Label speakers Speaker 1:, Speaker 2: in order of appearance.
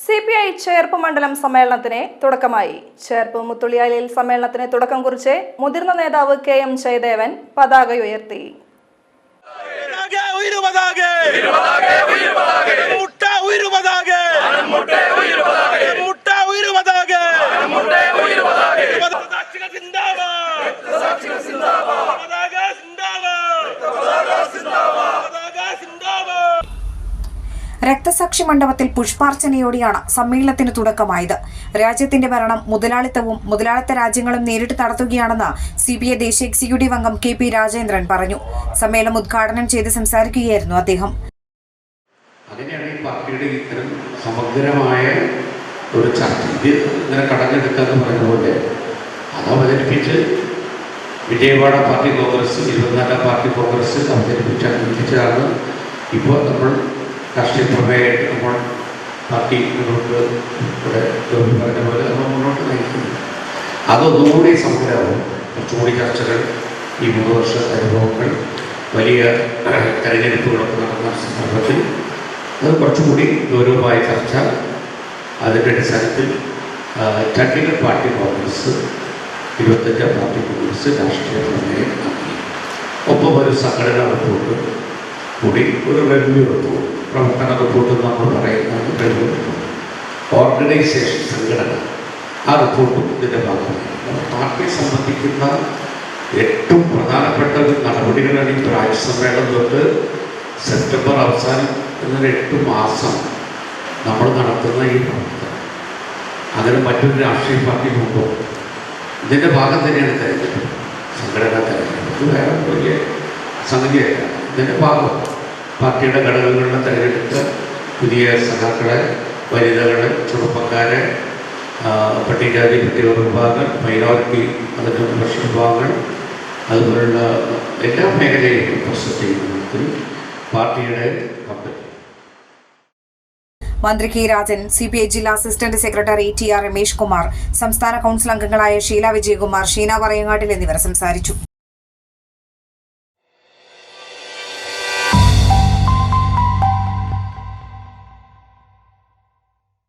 Speaker 1: C P I Cherpu മണ്ഡലം സമ്മേളനത്തിന് തുടക്കമായി. ചേർപ്പ് മുത്തുള്ളിയാലിൽ സമ്മേളനത്തിന് തുടക്കം കുറിച്ച് മുതിർന്ന നേതാവ് കെ എം ജയദേവൻ പതാക ഉയർത്തി
Speaker 2: പതാകെ ഉയരു പതാകെ മുട്ട ഉയരു പതാകെ മുട്ട ഉയരു പതാകെ രക്തസാക്ഷികൾ സിന്ദാബാദ് പതാക സിന്ദാബാദ് പതാക സിന്ദാബാദ്
Speaker 3: രക്തസാക്ഷി മണ്ഡപത്തിൽ പുഷ്പാർച്ചനയോടെയാണ് സമ്മേളനത്തിന് തുടക്കമായത്. രാജ്യത്തിന്റെ ഭരണം മുതലാളിത്തവും മുതലാളിത്ത രാജ്യങ്ങളും നേരിട്ട് നടത്തുകയാണെന്ന് സി ബി ഐ ദേശീയ എക്സിക്യൂട്ടീവ് അംഗം കെ പി രാജേന്ദ്രൻ പറഞ്ഞു. സമ്മേളനം ഉദ്ഘാടനം ചെയ്ത് സംസാരിക്കുകയായിരുന്നു അദ്ദേഹം.
Speaker 4: അങ്ങനെയാണ് ഈ പാർട്ടിയുടെ ഇത്തരം സമഗ്രമായ ഒരു ചർച്ച. ഇത് ഇങ്ങനെ കടഞ്ഞെടുക്കുക എന്ന് അത് അവതരിപ്പിച്ച് വിജയവാഡ പാർട്ടി കോൺഗ്രസ് ഇരുപത്തിനാലാം പാർട്ടി കോൺഗ്രസ് അവതരിപ്പിച്ച് അനുവദിച്ചതാണ്. ഇപ്പോൾ നമ്മൾ രാഷ്ട്രീയ പ്രമേയമായിട്ട് നമ്മൾ പാർട്ടി മുന്നോട്ട് ഇവിടെ ഗോപി പറഞ്ഞ പോലെ നമ്മൾ മുന്നോട്ട് നയിക്കുന്നു. അതൊന്നുകൂടി സംഗ്രഹവും കുറച്ചുകൂടി ചർച്ചകൾ ഈ മൂന്ന് വർഷ അനുഭവങ്ങൾ വലിയ തെരഞ്ഞെടുപ്പുകളൊക്കെ നടന്ന സന്ദർഭത്തിൽ അത് കുറച്ചുകൂടി ഗൗരവമായ ചർച്ച. അതിന്റെ അടിസ്ഥാനത്തിൽ ചണ്ഡീഗഡ് പാർട്ടി കോൺഗ്രസ് ഇരുപത്തഞ്ചാം പാർട്ടി കോൺഗ്രസ് രാഷ്ട്രീയ പ്രമേയം ഒപ്പം ഒരു സംഘടനാ റിപ്പോർട്ട് കൂടി ഒരു റെവന്യൂ റിപ്പോർട്ട് പ്രവർത്തന റിപ്പോർട്ട് നമ്മൾ പറയുന്ന റെവന്യൂ ഓർഗനൈസേഷൻ സംഘടന. ആ റിപ്പോർട്ടും ഇതിന്റെ ഭാഗമാണ്. പാർട്ടി സംബന്ധിക്കുന്ന ഏറ്റവും പ്രധാനപ്പെട്ട ഒരു നടപടികളാണ് ഈ പ്രായസമ്മേളനം തൊട്ട് സെപ്റ്റംബർ അവസാനം എട്ട് മാസം നമ്മൾ നടത്തുന്ന ഈ പ്രവർത്തനം. അങ്ങനെ മറ്റൊരു രാഷ്ട്രീയ പാർട്ടി മുമ്പോ. ഇതിന്റെ ഭാഗം തന്നെയാണ് തെരഞ്ഞെടുപ്പ്. സംഘടനാ തെരഞ്ഞെടുപ്പ്. വേറെ വലിയ സംഗതിയല്ല ഇതിന്റെ ഭാഗം പാർട്ടിയുടെ ഘടകങ്ങളുടെ തെരഞ്ഞെടുപ്പ് പുതിയ സഖാക്കളെ വനിതകളെ ചെറുപ്പക്കാരെ പട്ടികജാതി പട്ടിക വിഭാഗങ്ങൾ മൈനോറിറ്റി മതന്യൂനപക്ഷ വിഭാഗങ്ങൾ അതുപോലുള്ള എല്ലാ മേഖലയിലും റിപ്രസെന്റ് ചെയ്യുന്നതിൽ പാർട്ടിയുടെ കമ്പനി
Speaker 3: മന്ത്രി K Rajan C P I ജില്ലാ assistant secretary T R Ramesh Kumar സംസ്ഥാന കൌൺസിൽ അംഗങ്ങളായ ഷീല വിജയകുമാർ ഷീന പറയങ്ങാട്ടിൽ എന്നിവർ സംസാരിച്ചു.